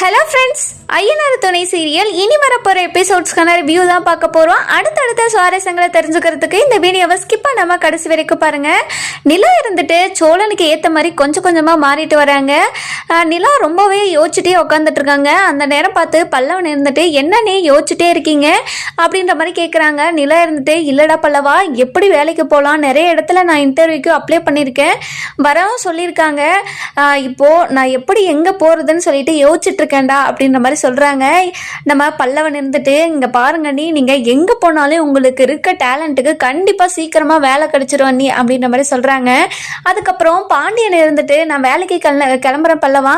Hello friends Ayyanar துணை serial இனி வரப்போகிற எபிசோட்ஸ்க்கான ரிவ்யூ தான் பார்க்க போகிறோம் அடுத்தடுத்த சுவாரஸ்யங்களை தெரிஞ்சுக்கிறதுக்கு இந்த வீடியோவை ஸ்கிப் பண்ணாமல் கடைசி வரைக்கும் பாருங்கள் நிலா இருந்துட்டு சோழனுக்கு ஏற்ற மாதிரி கொஞ்சம் கொஞ்சமாக மாறிட்டு வராங்க. நிலா ரொம்பவே யோசிச்சுட்டே உட்காந்துட்டு இருக்காங்க. அந்த நேரம் பார்த்து பல்லவன் இருந்துட்டு என்னன்னே யோசிச்சுட்டே இருக்கீங்க? அப்படின்ற மாதிரி கேட்குறாங்க நிலா இருந்துட்டு இல்லைடா பல்லவா எப்படி வேலைக்கு போகலாம் நிறைய இடத்துல நான் இன்டர்வியூக்கு அப்ளை பண்ணியிருக்கேன். வரவும் சொல்லியிருக்காங்க. இப்போது நான் எப்படி எங்கே போகிறதுன்னு சொல்லிட்டு யோசிச்சுட்ருக்கேன்டா அப்படின்ற மாதிரி சொல்கிறாங்க நம்ம பல்லவன் இருந்துட்டு இங்கே பாருங்க நீ நீங்கள் எங்கே போனாலும் உங்களுக்கு இருக்க டேலண்ட்டுக்கு கண்டிப்பாக சீக்கிரமாக வேலை கிடைச்சிரும் நீ அப்படின்ற மாதிரி சொல்கிறாங்க அதுக்கப்புறம் பாண்டியன் இருந்துட்டு நான் வேலைக்கு கிள கிளம்புறேன் பல்லவா.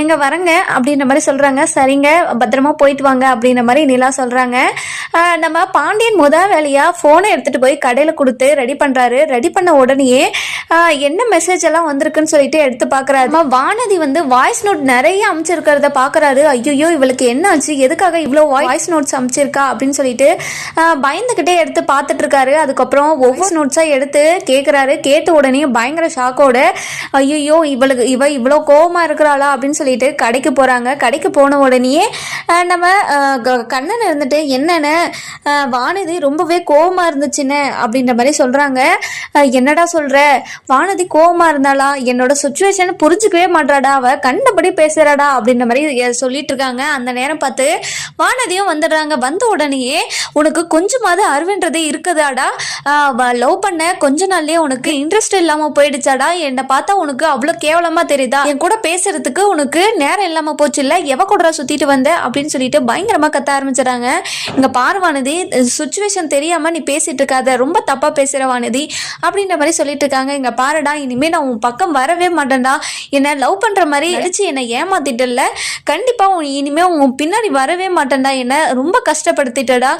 எங்கே வரங்க அப்படின்ற மாதிரி சொல்கிறாங்க சரிங்க பத்திரமா போயிட்டு வாங்க அப்படின்ற மாதிரி நிலா சொல்கிறாங்க நம்ம பாண்டியன் முத வேலையாக ஃபோனை எடுத்துகிட்டு போய் கடையில் கொடுத்து ரெடி பண்ணுறாரு ரெடி பண்ண உடனேயே என்ன மெசேஜ் எல்லாம் வந்திருக்குன்னு சொல்லிட்டு எடுத்து பார்க்குறாரு. நம்ம வானதி வந்து வாய்ஸ் நோட் நிறைய அமைச்சிருக்கிறத பார்க்குறாரு. ஐயோ இவளுக்கு என்ன ஆச்சு? எதுக்காக இவ்வளோ வாய்ஸ் நோட்ஸ் அமைச்சிருக்கா? அப்படின்னு சொல்லிட்டு பயந்துக்கிட்டே எடுத்து பார்த்துட்டு இருக்காரு. அதுக்கப்புறம் ஒவ்வொரு நோட்ஸாக எடுத்து கேட்குறாரு கேட்ட உடனே பயங்கர ஷாக்கோட ஐயோ இவளுக்கு இவ இவ்வளோ கோபமாக இருக்கிறாளா? அப்படின்னு சொல்லிட்டு கடைக்கு போகிறாங்க கடைக்கு போன உடனேயே நம்ம க- கண்ணன் இருந்துட்டு என்ன ஆஹ் வானதி ரொம்பவே கோவமா இருந்துச்சுன்னு அப்படின்ற மாதிரி சொல்கிறாங்க என்னடா சொல்கிற வானதி கோவமா இருந்தாளா? என்னோட சுச்சுவேஷன் புரிஞ்சுக்கவே மாட்டாடா அவ கண்டபடி பேசுறாடா அப்படின்ற மாதிரி சொல்லிட்டு இருக்காங்க. அந்த நேரம் பார்த்து வானதியும் வந்துடுறாங்க. வந்த உடனேயே உனக்கு கொஞ்சமாவது அறிவுன்றதே இருக்குதாடா? லவ் பண்ண கொஞ்ச நாள்லயே உனக்கு இன்ட்ரெஸ்ட் இல்லாம போயிடுச்சாடா? என்னை பார்த்தா உனக்கு அவ்வளோ கேவலமா தெரியுதா? என் கூட பேசுறதுக்கு உனக்கு நேரம் இல்லாம போச்சு இல்ல? எவ கூட சுத்திட்டு வந்த? அப்படின்னு சொல்லிட்டு பயங்கரமா கத்த ஆரம்பிச்சிடறாங்க. இங்க பார்வானதி சுச்சுவேஷன் தெரியாம நீ பேசிட்டு இருக்காத ரொம்ப தப்பா பேசுற வானதி அப்படின்ற மாதிரி சொல்லிட்டு இருக்காங்க இங்க பாருடா இனிமே நான் உன் பக்கம் வரவே மாட்டேன்டா. என்ன லவ் பண்ற மாதிரி அடிச்சு என்னை ஏமாத்திட்டல கண்டிப்பா உன் இனிமே உன் பின்னாடி வரவே மாட்டேன்டா. என்ன ரொம்ப கஷ்டப்படுத்திட்டடா.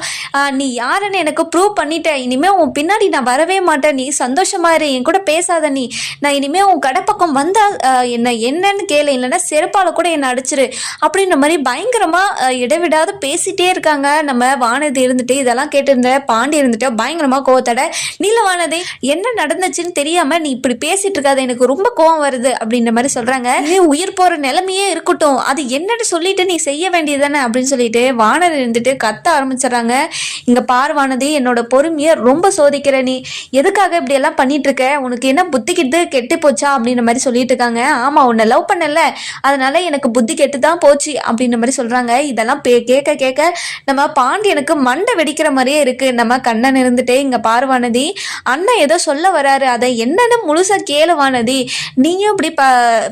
நீ யாருன்னு எனக்கு ப்ரூவ் பண்ணிட்ட. இனிமே உன் பின்னாடி நான் வரவே மாட்டேன். நீ சந்தோஷமா இரு என் கூட பேசாத நீ. நான் இனிமே உன் கடைப்பக்கம் வந்தால் வந்தா என்ன என்னன்னு கேளு. இல்லைன்னா செருப்பால கூட என்னை அடிச்சிரு. அப்படின்ற மாதிரி பயங்கரமா இடைவிடாத பேசிட்டே இருக்காங்க. நம்ம வானதி இருந்துட்டு இதெல்லாம் கேட்டிருந்த பாண்டி இருந்துட்டு பயங்கரமா கோவத்தோட நீலவானதி என்ன நடந்துச்சுன்னு தெரியாம நீ இப்படி பேசிட்டு இருக்காத எனக்கு ரொம்ப கோவம் வருது அப்படின்ற மாதிரி சொல்றாங்க. நீ உயிர் போற நிலைமையே இருக்கட்டும். அது என்னன்னு சொல்லிட்டு நீ செய்ய வேண்டியதானே அப்படின்னு சொல்லிட்டு வானதி இருந்துட்டு கத்த ஆரம்பிச்சிடறாங்க. இங்க பார் வானதி என்னோட பொறுமையை ரொம்ப சோதிக்கிற நீ. எதுக்காக இப்படி எல்லாம் பண்ணிட்டு இருக்க? உனக்கு என்ன புத்தி கிட்டு கெட்டு போச்சா? அப்படின்ற மாதிரி சொல்லிட்டு இருக்காங்க. ஆமா உன்னை லவ் பண்ணல. அதனால எனக்கு புத்தி கெட்டு தான் போச்சு அப்படின்ற மாதிரி சொல்றாங்க. இதெல்லாம் பே- கேட்க கேட்க நம்ம பாண்டியனுக்கு மண்டை வெடிக்கிற மாதிரியே இருக்கு. நம்ம கண்ணன் இருந்துட்டே இங்க பார்வானதி அண்ணன் ஏதோ சொல்ல வராரு. அதை என்னன்னு முழுசா கேளு வானதி. நீயும் இப்படி ப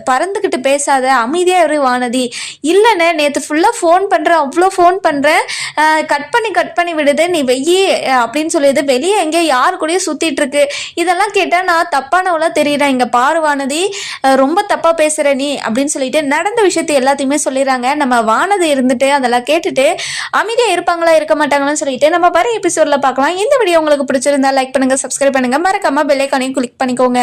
பறந்துக்கிட்டு பேசாத. அமைதியா இரு வானதி. இல்லைண்ணே நேற்று ஃபுல்லாக ஃபோன் பண்ணுறேன் அவ்வளோ ஃபோன் பண்ணுறேன் கட் பண்ணி கட் பண்ணி விடுது. நீ வெய்யி அப்படின்னு சொல்லிடுது. வெளியே எங்கேயோ யார் கூடயும் சுத்திட்டு இருக்கு. இதெல்லாம் கேட்டால் நான் தப்பானவளா தெரியுறேன். இங்கே பார்வானதி ரொம்ப தப்பாக பேசுற நீ அப்படின்னு சொல்லிட்டு நடந்த விஷயத்தை எல்லாத்தையுமே சொல்லிடுறாங்க. நம்ம வானதி இருந்துட்டு அதெல்லாம் கேட்டுட்டு அமைதியாக இருப்பாங்களா இருக்க மாட்டாங்கன்னு சொல்லிட்டு நம்ம வர எபிசோட்ல பார்க்கலாம். இந்த வீடியோ உங்களுக்கு பிடிச்சிருந்தா லைக் பண்ணுங்க சப்ஸ்கிரைப் பண்ணுங்க. மறக்காமல் பெல்லைக்கானையும் கிளிக் பண்ணிக்கோங்க.